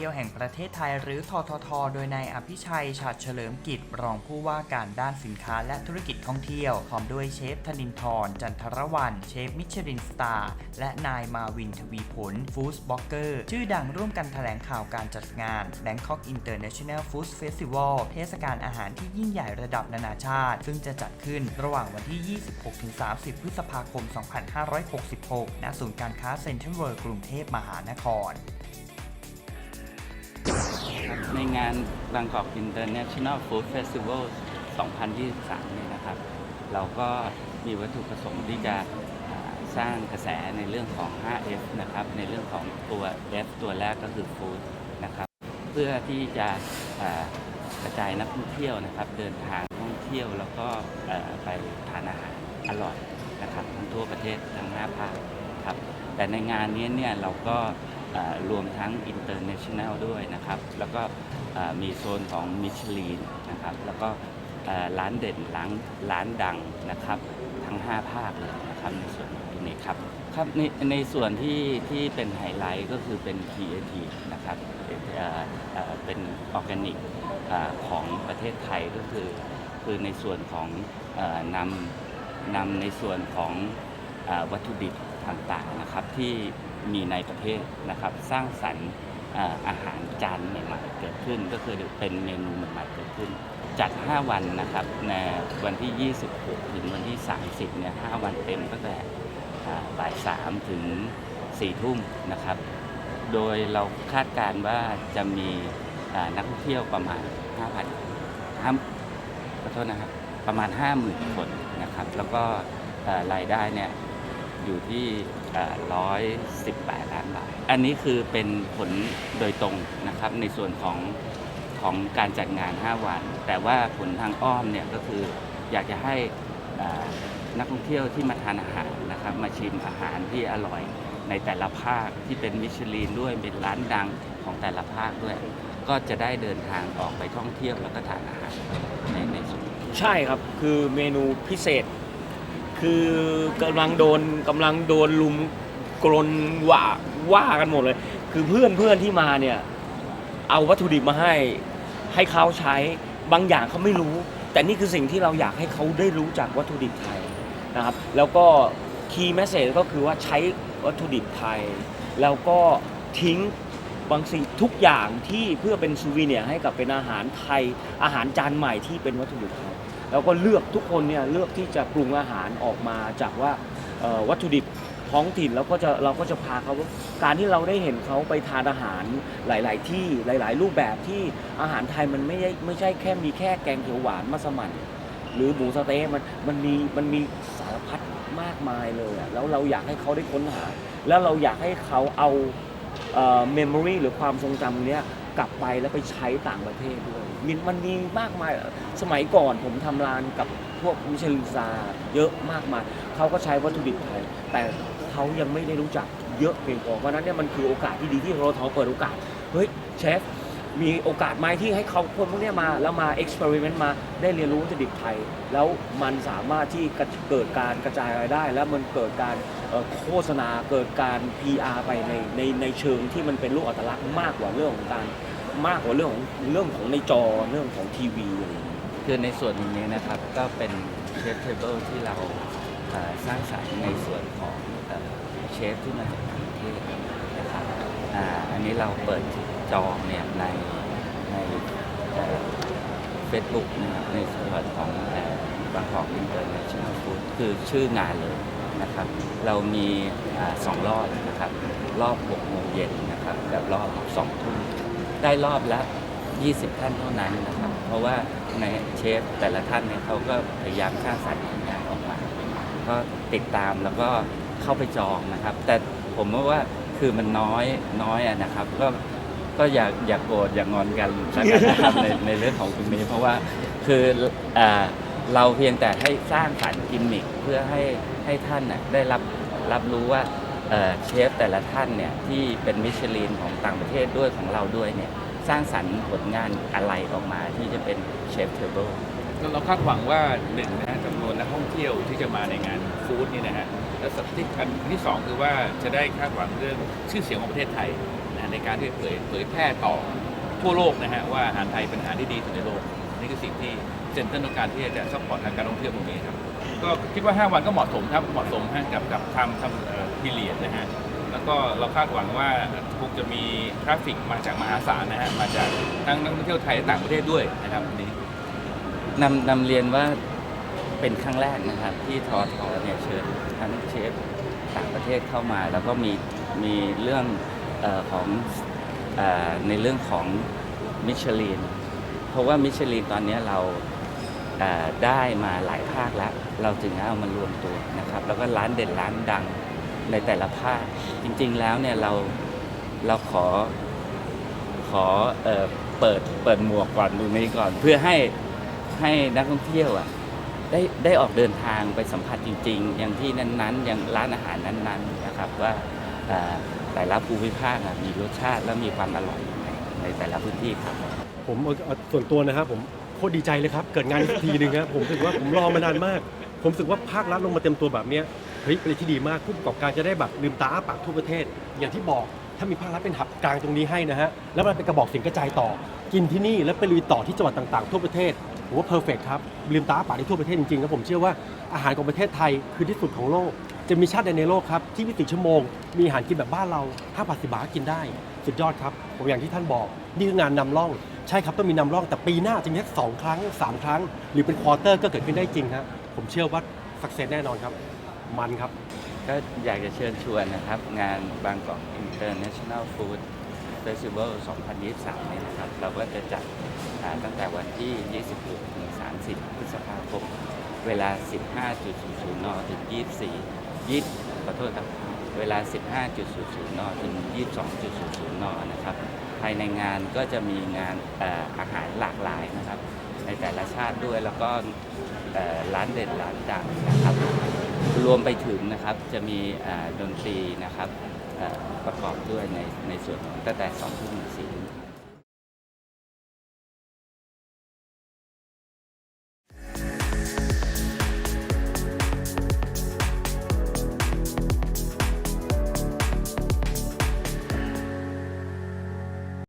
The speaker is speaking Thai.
ที่ยวแห่งประเทศไทยหรือททท โดยนายอภิชัยฉัตรเฉลิมกิจ รองผู้ว่าการด้านสินค้าและธุรกิจท่องเที่ยวพร้อมด้วยเชฟธนินทร์จันทรวันเชฟมิชลินสตาร์และนายมาวินทวีผลฟู้ดบล็อกเกอร์ชื่อดังร่วมกันแถลงข่าวการจัดงาน Bangkok International Food Festival เทศกาลอาหารที่ยิ่งใหญ่ระดับนานาชาติ ซึ่งจะจัดขึ้นระหว่างวันที่ 26-30 พฤษภาคม 2566 ณ ศูนย์การค้าเซ็นทรัลเวิลด์กรุงเทพมหานคร ในงาน Bangkok International Food Festival 2023 เนี่ยนะครับ เราก็มีวัตถุประสงค์ที่จะสร้างกระแสในเรื่องของ 5F นะครับ ในเรื่องของตัว F ตัวแรกก็คือ Food นะครับ เพื่อที่จะกระจายนักท่องเที่ยวนะครับ เดินทางท่องเที่ยวแล้วก็ไปทานอาหารอร่อยนะครับ ทั้งทั่วประเทศทั้งห้าภาคครับ แต่ในงานนี้เนี่ยเราก็ รวมทั้ง international ด้วยนะครับ แล้วก็มีโซนของมิชลินนะครับ แล้วก็ร้านเด่นร้านร้านดังนะครับ ทั้ง 5 ภาคเลยนะครับในส่วนตรงนี้ครับครับในในส่วนที่ที่เป็นไฮไลท์ก็คือเป็น creative นะครับเเเป็นออร์แกนิกของประเทศไทยก็คือ คือในส่วนของอนำนำในส่วนของอวัตถุดิบต่างๆนะครับที่ มีในประเทศนะครับ สร้างสรรค์อาหารจานใหม่ๆเกิดขึ้น ก็คือเป็นเมนูใหม่ๆเกิดขึ้น จัด 5 วันนะครับในวันที่ 26 ถึงวันที่ 30 เนี่ย 5 วันเต็มตั้งแต่อ่าบ่าย 3 ถึง 4 ทุ่มนะครับ โดยเราคาดการณ์ว่าจะมีนักท่องเที่ยวประมาณ 5,000 5ขอโทษนะครับประมาณ 50,000 คนนะครับ แล้วก็รายได้เนี่ย อยู่ที่ร้อยสิบแปดล้านบาท อันนี้คือเป็นผลโดยตรงนะครับในส่วนของของการจัดงาน 5 วัน แต่ว่าผลทางอ้อมเนี่ยก็คืออยากจะให้นักท่องเที่ยวที่มาทานอาหารนะครับ มาชิมอาหารที่อร่อยในแต่ละภาคที่เป็นมิชลินด้วยเป็นร้านดังของแต่ละภาคด้วย ก็จะได้เดินทางออกไปท่องเที่ยวแล้วก็ทานอาหารในในส่วนใช่ครับคือเมนูพิเศษ คือกำลังโดนกำลังโดนลุมกรนว่าว่ากันหมดเลย คือเพื่อนเพื่อนที่มาเนี่ย เอาวัตถุดิบมาให้ให้เขาใช้บางอย่างเขาไม่รู้ แต่นี่คือสิ่งที่เราอยากให้เขาได้รู้จากวัตถุดิบไทยนะครับ แล้วก็คีย์แมสเซจก็คือว่าใช้วัตถุดิบไทย แล้วก็ทิ้งบางสิ่งทุกอย่างที่เพื่อเป็นซูวีเนียร์ให้กับเป็นอาหารไทย อาหารจานใหม่ที่เป็นวัตถุดิบไทย แล้วก็เลือกทุกคนเนี่ยเลือกที่จะปรุงอาหารออกมาจากว่าวัตถุดิบท้องถิ่นแล้วก็จะเราก็จะพาเขาการที่เราได้เห็นเขาไปทานอาหารหลาย ๆ ที่หลาย ๆ รูปแบบที่อาหารไทยมันไม่ใช่ไม่ใช่แค่มีแค่แกงเขียวหวานมัสมั่นหรือหมูสเต๊ะมันมันมีมันมีสารพัดมากมายเลยอะแล้วเราอยากให้เขาได้ค้นหา แล้วเราอยากให้เขาเอาเอ่อ memory หรือความทรงจำเนี้ย กลับไปแล้วไปใช้ต่างประเทศด้วยมันมันมีมากมาย สมัยก่อนผมทำร้านกับพวกมิชลินซาเยอะมากมายเขาก็ใช้วัตถุดิบไทย แต่เขายังไม่ได้รู้จักเยอะเพียงพอเพราะฉะนั้นเนี่ยมันคือโอกาสที่ดีที่เราทอเปิดโอกาสเฮ้ยเชฟ มีโอกาสไหมที่ให้เขาคนพวกนี้มา แล้วมาเอ็กซ์เพร์เมนต์มาได้เรียนรู้วัตถุดิบไทย แล้วมันสามารถที่เกิดการกระจายรายได้ แล้วมันเกิดการโฆษณาเกิดการ PR ไปในในในเชิงที่มันเป็นลูกอัตลักษณ์มากกว่าเรื่องของการมากกว่าเรื่องของเรื่องของในจอเรื่องของทีวีอะไรอย่างเงี้ย คือในส่วนนี้นะครับก็เป็นเชฟเทเบิลที่เรา สร้างสรรค์ในส่วนของเชฟที่มาจากต่างประเทศนะครับอ,อันนี้เราเปิดจองเนี่ยในในเฟซบุ๊กนะครับในส่วนของบางกอกอินเตอร์เนชั่นแนลฟู้ดคือชื่องานเลยนะครับ เรามีอสองรอบนะครับ รอบ6โมงเย็นนะครับกับรอบ2ทุ่มได้รอบละ20 ท่านเท่านั้นนะครับ เพราะว่าในเชฟแต่ละท่านเนี่ยเขาก็พยายามสร้างสรรค์ ก็ติดตามแล้วก็เข้าไปจองนะครับ แต่ผมว่าคือมันน้อยน้อยอะนะครับ ก็ก็อย่าอย่าโกรธอย่างอนกันแล้วกันนะครับในในเรื่องของตรงนี้เพราะว่าคืออ่าเราเพียงแต่ให้สร้างสรรค์กิมมิคเพื่อให้ให้ท่านน่ะได้รับรับรู้ว่าเอ่อเชฟแต่ละท่านเนี่ยที่เป็นมิชลินของต่างประเทศด้วยของเราด้วยเนี่ยสร้างสรรค์ผลงานอะไรออกมาที่จะเป็นเชฟเทเบิล เราคาดหวังว่าหนึ่งนะฮะจำนวนนักท่องเที่ยวที่จะมาในงานฟู้ดนี่นะฮะและสักที่อันที่สองคือว่าจะได้คาดหวังเรื่องชื่อเสียงของประเทศไทยนะในการที่จะเผยเผยแพร่ต่อทั่วโลกนะฮะว่าอาหารไทยเป็นอาหารที่ดีที่สุดในโลกนี่คือสิ่งที่เซ็นเตอร์ต้องการที่จะซัพพอร์ตทางการท่องเที่ยวตรงนี้ครับก็คิดว่า 5 วันก็เหมาะสมครับเหมาะสมฮะกับกับทำทำพิเรียดนะฮะแล้วก็เราคาดหวังว่าคงจะมีทราฟฟิกมาจากมหาศาลนะฮะมาจากทั้งนักท่องเที่ยวไทยและต่างประเทศด้วยนะครับวัน นำนำเรียนว่าเป็นครั้งแรกนะครับ ที่ทอทอเนี่ยเชิญทั้งเชฟต่างประเทศเข้ามา แล้วก็มีมีเรื่องออของอในเรื่องของมิชลินเพราะว่ามิชลินตอนนี้เราได้มาหลายภาคแล้ว เราจึงเอามารวมตัวนะครับ แล้วก็ร้านเด่นร้านดังในแต่ละภาค จริง ๆ แล้วเนี่ยเราเราขอขอเออเปิดเปิดหมวกก่อนตรงนี้ก่อน เพื่อให้ ให้นักท่องเที่ยวอะได้ได้ออกเดินทางไปสัมผัสจริง ๆ อย่างที่นั้นๆ อย่างร้านอาหารนั้นๆนะครับว่าแต่ละภูมิภาคมีรสชาติและมีความอร่อยในแต่ละพื้นที่ครับ ผมส่วนตัวนะครับผมโคตรดีใจเลยครับ เกิดงานทีหนึ่งครับผมรู้สึกว่าผมรอมานานมาก ผมรู้สึกว่าภาครัฐลงมาเต็มตัวแบบนี้เฮ้ยเป็นอะไรที่ดีมากผู้ประกอบการจะได้แบบลืมตาปากทั่วประเทศ อย่างที่บอกถ้ามีภาครัฐเป็นหับกลางตรงนี้ให้นะฮะแล้วมันเป็นกระบอกเสียงกระจายต่อ กินที่นี่แล้วไปลุยต่อที่จังหวัดต่างๆ ทั่วประเทศ ผมว่าเพอร์เฟกครับลืมตาอ้าได้ทั่วประเทศจริงๆแล้วผมเชื่อว่าอาหารของประเทศไทยคือที่สุดของโลก จะมีชาติใดในโลกครับที่24ชั่วโมง มีอาหารกินแบบบ้านเรา5บาท10บาทกินได้ สุดยอดครับ ผมอย่างที่ท่านบอก นี่คืองานนำร่อง ใช่ครับต้องมีนำร่องแต่ปีหน้าจะมีแค่สองครั้ง 3 ครั้ง หรือเป็นควอเตอร์ก็เกิดขึ้นได้จริงครับผมเชื่อว่าสักเซสแน่นอนครับ มันครับ ก็อยากจะเชิญชวนนะครับ งานบางกอก International Food Festival 2023 นี่ยนะครับ เราก็จะจัด ตั้งแต่วันที่ 26 ถึง 30 พฤษภาคม เวลา 15.00 น ถึง 24 20ขอโทษครับ เวลา 15.00 น ถึง 22.00 น นะครับ ภายในงานก็จะมีงานอออาหารหลากหลายนะครับ ในแต่ละชาติด้วย แล้วก็ร้านเด่นร้านดังนะครับ รวมไปถึงนะครับ จะมีดนตรีนะครับประกอบด้วยในในส่วนตั้งแต่2ทุ่มถึง